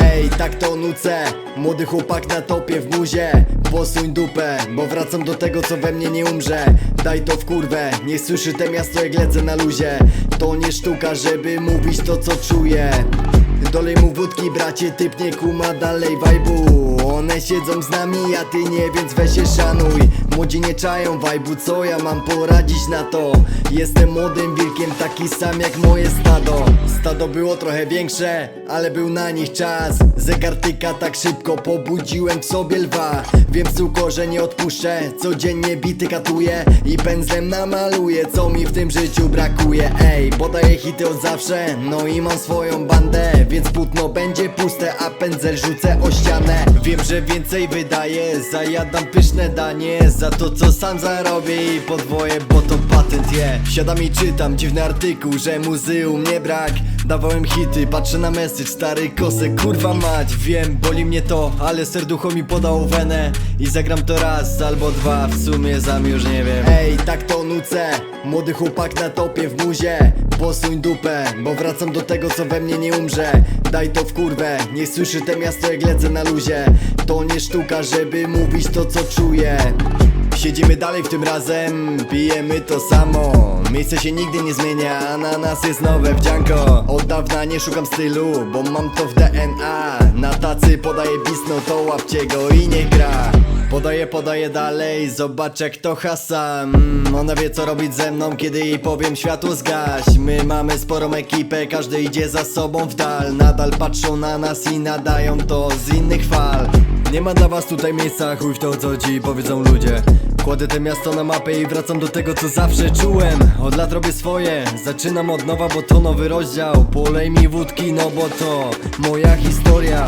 Ej, tak to nucę. Młody chłopak na topie w muzie. Posuń dupę, bo wracam do tego co we mnie nie umrze. Daj to w kurwę, nie słyszy te miasto jak lecę na luzie. To nie sztuka, żeby mówić to co czuję. Dolej mu wódki bracie, typ nie kuma dalej wajbu One siedzą z nami, a ty nie, więc weź się szanuj. Młodzi nie czają wajbu, co ja mam poradzić na to? Jestem młodym wilkiem, taki sam jak moje stado. Stado było trochę większe, ale był na nich czas. Zegar tyka tak szybko, pobudziłem w sobie lwa. Wiem suko, że nie odpuszczę, codziennie bity katuję I pędzlem namaluję, co mi w tym życiu brakuje? Ej, podaję hity od zawsze, no i mam swoją bandę. Więc płótno będzie puste, a pędzel rzucę o ścianę. Wiem, że więcej wydaję, zajadam pyszne danie Za to co sam zarobię i podwoję, bo to patent je. Siadam i czytam dziwny artykuł, że muzeum nie brak Dawałem hity, patrzę na message, stary kosek, kurwa mać. Wiem, boli mnie to, ale serducho mi podało wenę. I zagram to raz albo dwa, w sumie sam już nie wiem. Ej, tak to nucę, młody chłopak na topie w muzie. Posuń dupę, bo wracam do tego co we mnie nie umrze. Daj to w kurwę, nie słyszy te miasto jak lecę na luzie. To nie sztuka, żeby mówić to co czuję Siedzimy dalej w tym razem, pijemy to samo. Miejsce się nigdy nie zmienia, na nas jest nowe wdzianko. Od dawna nie szukam stylu, bo mam to w DNA Na tacy podaję bisno, to łapcie go i nie gra. Podaję, podaję dalej, zobacz jak to hasa. Mm, Ona wie co robić ze mną, kiedy jej powiem światło zgaś. My mamy sporą ekipę, każdy idzie za sobą w dal. Nadal patrzą na nas i nadają to z fal Nie ma dla was tutaj miejsca, chuj w to co ci powiedzą ludzie. Kładę te miasto na mapę i wracam do tego co zawsze czułem. Od lat robię swoje, zaczynam od nowa, bo to nowy rozdział. Polej mi wódki, no bo to moja historia